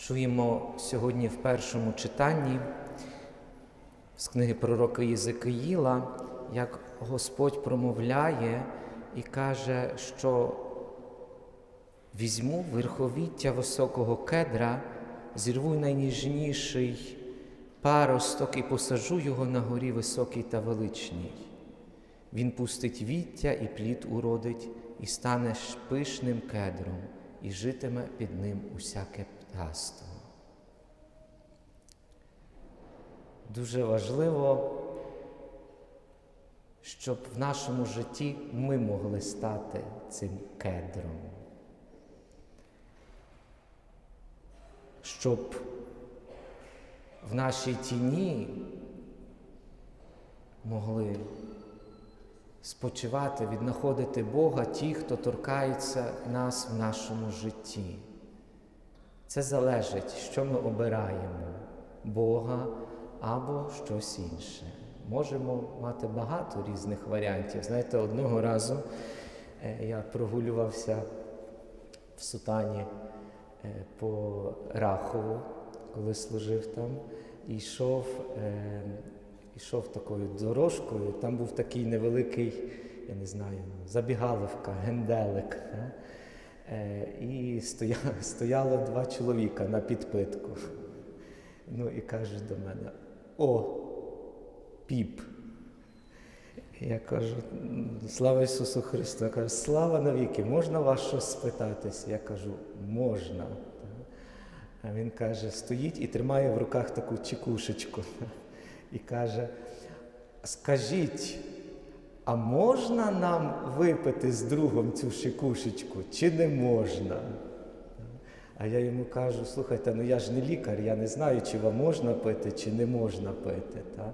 Чуємо сьогодні в першому читанні з книги пророка Єзекиїла, як Господь промовляє і каже, що візьму верховіття високого кедра, зірву найніжніший паросток і посаджу його на горі високій та величній. Він пустить віття і плід уродить, і стане пишним кедром, і житиме під ним усяке птаство. Дуже важливо, щоб в нашому житті ми могли стати цим кедром. Щоб в нашій тіні могли спочивати, віднаходити Бога ті, хто торкається нас в нашому житті. Це залежить, що ми обираємо Бога або щось інше. Можемо мати багато різних варіантів. Знаєте, одного разу е, я прогулювався в сутані е, по Рахову, коли служив там, і йшов, е, йшов такою дорожкою. Там був такий невеликий, я не знаю, забігаловка, генделик. Е. І стояло, стояло два чоловіка на підпитку. Ну і кажуть до мене: О, піп. Я кажу, слава Ісусу Христу. Я кажу, слава навіки, можна вас щось спитатися? Я кажу, можна. А він каже, стоїть і тримає в руках таку чекушечку. І каже: скажіть, а можна нам випити з другом цю шикушечку, чи не можна? А я йому кажу, слухайте, ну я ж не лікар, я не знаю, чи вам можна пити, чи не можна пити. Та?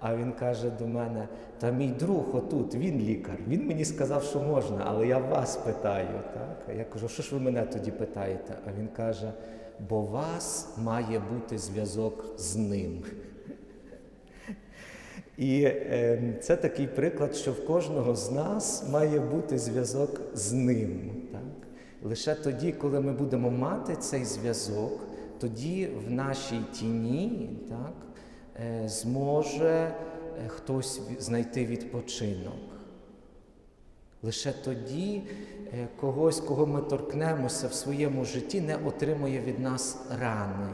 А він каже до мене, та мій друг отут, він лікар. Він мені сказав, що можна, але я вас питаю. Так? А я кажу, що ж ви мене тоді питаєте? А він каже, бо у вас має бути зв'язок з ним. І е, це такий приклад, що в кожного з нас має бути зв'язок з ним. Так? Лише тоді, коли ми будемо мати цей зв'язок, тоді в нашій тіні так, е, зможе е, хтось знайти відпочинок. Лише тоді е, когось, кого ми торкнемося в своєму житті, не отримує від нас рани,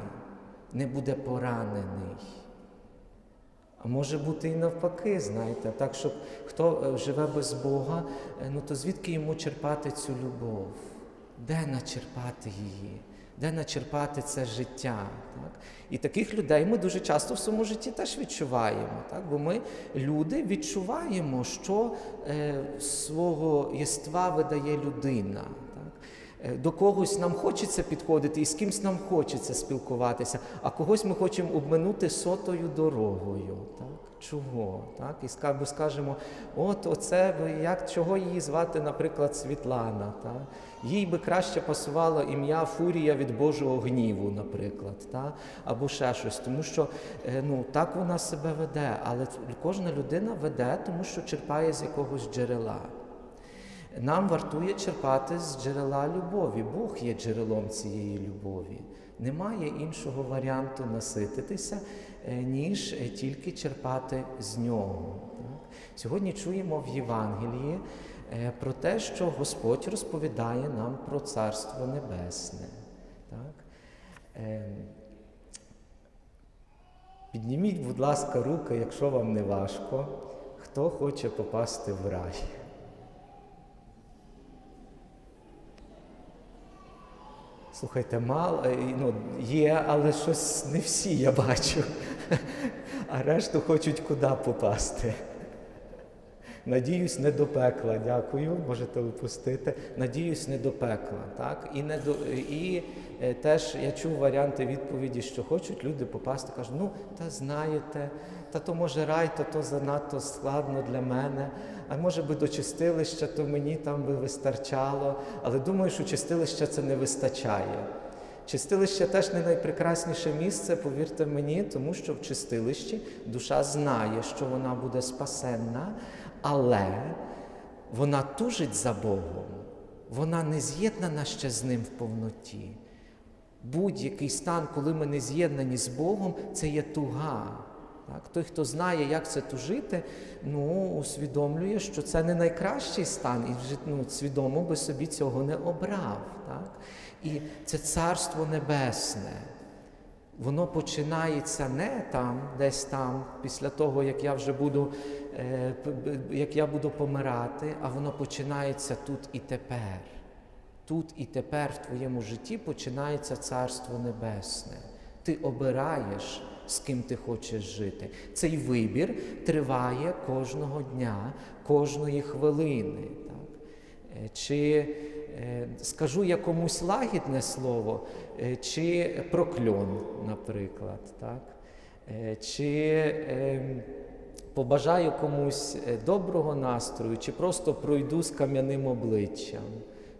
не буде поранений. А може бути і навпаки, знаєте, так, щоб хто е, живе без Бога, е, ну то звідки йому черпати цю любов? Де начерпати її? Де начерпати це життя? Так? І таких людей ми дуже часто в своєму житті теж відчуваємо. Так? Бо ми, люди, відчуваємо, що е, свого єства видає людина. Е, До когось нам хочеться підходити, і з кимсь нам хочеться спілкуватися, а когось ми хочемо обминути сотою дорогою. Так? Чого? Так? І ска- скажемо, от оце як, чого її звати, наприклад, Світлана. Так? Їй би краще пасувало ім'я Фурія від Божого гніву, наприклад, так? або ще щось. Тому що е, ну, так вона себе веде, але кожна людина веде, тому що черпає з якогось джерела. Нам вартує черпати з джерела любові. Бог є джерелом цієї любові. Немає іншого варіанту насититися, е, ніж е, тільки черпати з нього. Сьогодні чуємо в Євангелії е, про те, що Господь розповідає нам про Царство Небесне. Так? Е, Підніміть, будь ласка, руки, якщо вам не важко, хто хоче попасти в рай. Слухайте, мало, е, ну, є, але щось не всі я бачу. А решту хочуть куди попасти. Надіюсь, не до пекла. Дякую, можете випустити. Надіюсь, не до пекла. Так? І, не до, і е, теж я чув варіанти відповіді, що хочуть люди попасти. Кажуть, ну, та знаєте, та то може рай, то то занадто складно для мене. А може би до чистилища, то мені там би вистачало. Але думаю, що чистилища це не вистачає. Чистилище теж не найпрекрасніше місце, повірте мені, тому що в чистилищі душа знає, що вона буде спасенна, але вона тужить за Богом, вона не з'єднана ще з ним в повноті. Будь-який стан, коли ми не з'єднані з Богом, це є туга. Так? Той, хто знає, як це тужити, ну, усвідомлює, що це не найкращий стан, і ну, свідомо би собі цього не обрав. Так? І це царство небесне. Воно починається не там, десь там, після того, як я вже буду, е, як я буду помирати, а воно починається тут і тепер. Тут і тепер в твоєму житті починається Царство Небесне. Ти обираєш, з ким ти хочеш жити. Цей вибір триває кожного дня, кожної хвилини. Так? Е, Чи е, скажу я комусь лагідне слово, е, чи прокльон, наприклад. Так? Чи е, побажаю комусь доброго настрою, чи просто пройду з кам'яним обличчям.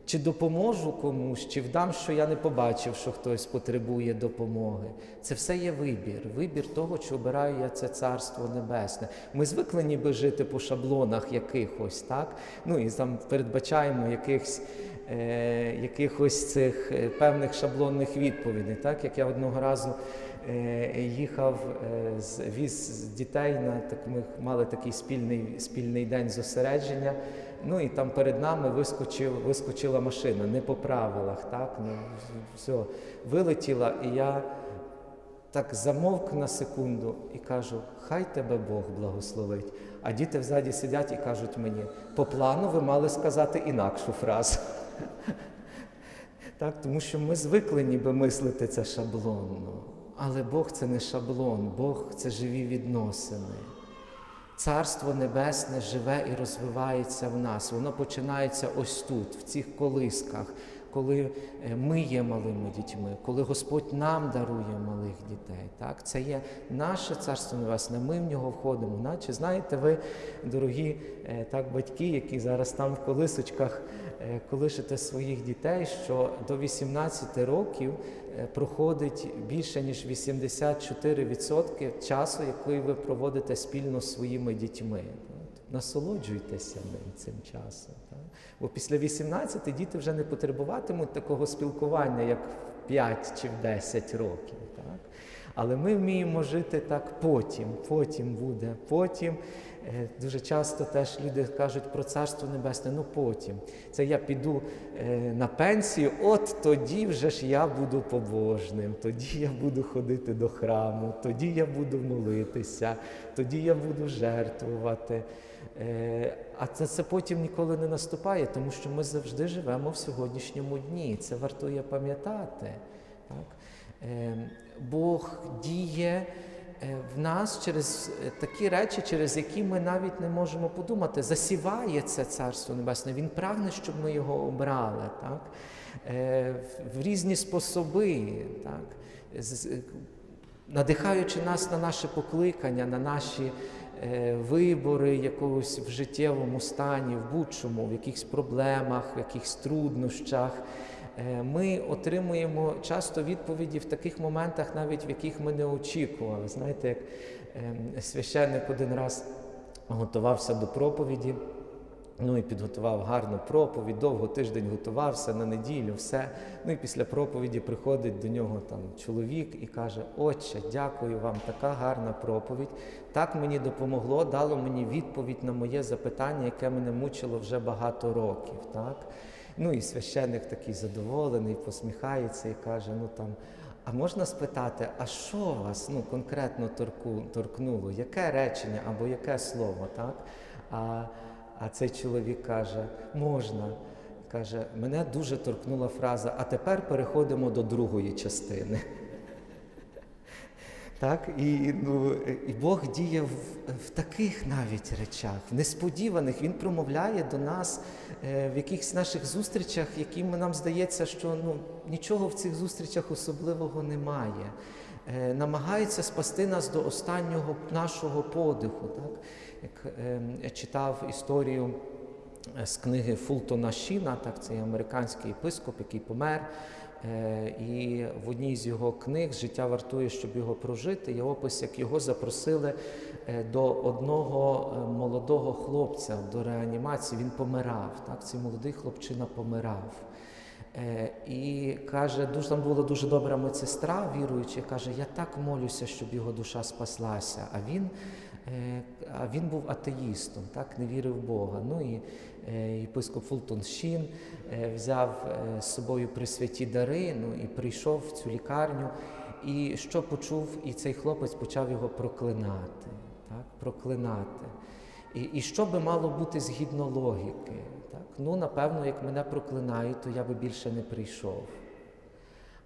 Чи допоможу комусь, чи вдам, що я не побачив, що хтось потребує допомоги. Це все є вибір. Вибір того, чи обираю я це царство небесне. Ми звикли ніби жити по шаблонах якихось, так? Ну і там передбачаємо якихось, е, якихось цих е, певних шаблонних відповідей. Так? Як я одного разу е, їхав е, з віз дітей на так, ми мали такий спільний, спільний день зосередження. Ну і там перед нами вискочив, вискочила машина, не по правилах, так? Ну, все, вилетіла, і я так замовк на секунду і кажу, хай тебе Бог благословить. А діти взаді сидять і кажуть мені, по плану ви мали сказати інакшу фразу. Так, тому що ми звикли ніби мислити це шаблонно. Але Бог це не шаблон, Бог це живі відносини. Царство Небесне живе і розвивається в нас. Воно починається ось тут, в цих колисках, коли е, ми є малими дітьми, коли Господь нам дарує малих дітей. Так? Це є наше царство небесне, ми в нього входимо. Наче знаєте, ви, дорогі е, так, батьки, які зараз там в колисочках е, колишете своїх дітей, що до 18 років проходить більше ніж 84% часу, який ви проводите спільно з своїми дітьми. Насолоджуйтеся ним цим часом. Бо після 18 діти вже не потребуватимуть такого спілкування, як в 5 чи в 10 років. Так? Але ми вміємо жити так потім, потім буде, потім. Е, Дуже часто теж люди кажуть про царство небесне, ну потім. Це я піду е, на пенсію, от тоді вже ж я буду побожним, тоді я буду ходити до храму, тоді я буду молитися, тоді я буду жертвувати. Е, А це, це потім ніколи не наступає, тому що ми завжди живемо в сьогоднішньому дні. Це вартує пам'ятати. Так? Е, Бог діє е, в нас через такі речі, через які ми навіть не можемо подумати. Засіває це Царство Небесне. Він прагне, щоб ми його обрали. Так? В різні способи. Так? Надихаючи нас на наше покликання, на наші вибори якогось в життєвому стані, в будь-чому, в якихось проблемах, в якихось труднощах. Е, Ми отримуємо часто відповіді в таких моментах, навіть в яких ми не очікували. Знаєте, як ем, священник один раз готувався до проповіді. Ну і підготував гарну проповідь, довго тиждень готувався на неділю, все. Ну і після проповіді приходить до нього там чоловік і каже: Отче, дякую вам, така гарна проповідь. Так мені допомогло, дало мені відповідь на моє запитання, яке мене мучило вже багато років. Так? Ну і священник такий задоволений, посміхається і каже: ну там. А можна спитати, а що вас ну, конкретно торку, торкнуло? Яке речення або яке слово? Так? А, а цей чоловік каже, можна. Каже, мене дуже торкнула фраза, а тепер переходимо до другої частини. Так, і, ну, і Бог діє в, в таких навіть речах, в несподіваних. Він промовляє до нас е, в якихось наших зустрічах, яким нам здається, що ну, нічого в цих зустрічах особливого немає. Е, намагається спасти нас до останнього нашого подиху. Так? Як е, читав історію е, з книги Фултона Шіна, так, це американський єпископ, який помер. Е, І в одній з його книг Життя вартує, щоб його прожити. Є опис, як його запросили до одного молодого хлопця до реанімації. Він помирав. Так? Цей молодий хлопчина помирав. Е, І каже, дуже там була дуже добра медсестра, віруюча, каже, я так молюся, щоб його душа спаслася. А він, е, а він був атеїстом, так, не вірив в Бога. Ну і е, єпископ Фултон Шін взяв з собою присвяті дари, ну і прийшов в цю лікарню. І що почув, і цей хлопець почав його проклинати, так, проклинати. І, і що би мало бути згідно логіки? Так? Ну, напевно, як мене проклинають, то я би більше не прийшов.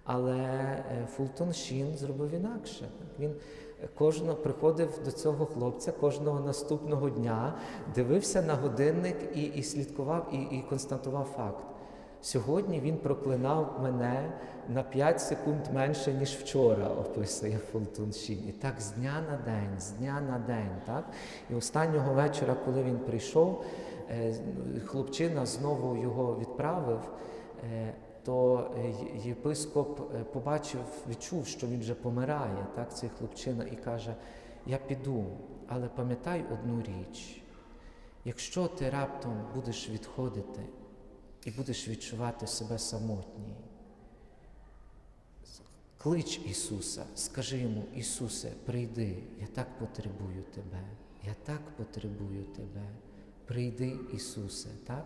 Але е, Фултон Шін зробив інакше. Він е, кожного приходив до цього хлопця кожного наступного дня, дивився на годинник і, і слідкував, і, і констатував факт. Сьогодні він проклинав мене на 5 секунд менше, ніж вчора, описує Фултон Шін. І так з дня на день, з дня на день. Так? І останнього вечора, коли він прийшов, хлопчина знову його відправив, е, то е, єпископ е, побачив, відчув, що він вже помирає, так, цей хлопчина, і каже: Я піду, але пам'ятай одну річ. Якщо ти раптом будеш відходити і будеш відчувати себе самотній, клич Ісуса, скажи йому, Ісусе, прийди, я так потребую Тебе, я так потребую Тебе. Прийди, Ісусе, так?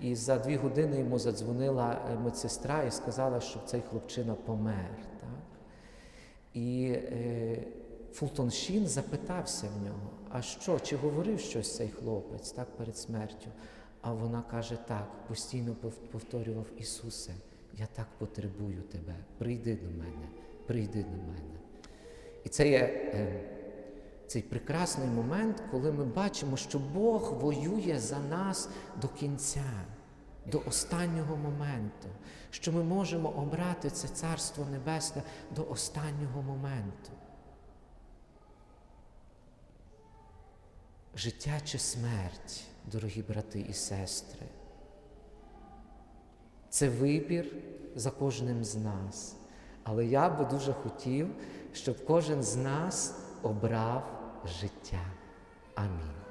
І за дві години йому задзвонила е, медсестра і сказала, що цей хлопчина помер. Так? І е, Фултон Шін запитався в нього, а що, чи говорив щось цей хлопець так, перед смертю? А вона каже так, постійно повторював Ісусе, я так потребую Тебе, прийди до мене, прийди до мене. І це є е, цей прекрасний момент, коли ми бачимо, що Бог воює за нас до кінця, до останнього моменту, що ми можемо обрати це Царство Небесне до останнього моменту. Життя чи смерть, дорогі брати і сестри, це вибір за кожним з нас. Але я би дуже хотів, щоб кожен з нас обрав життя. Амінь.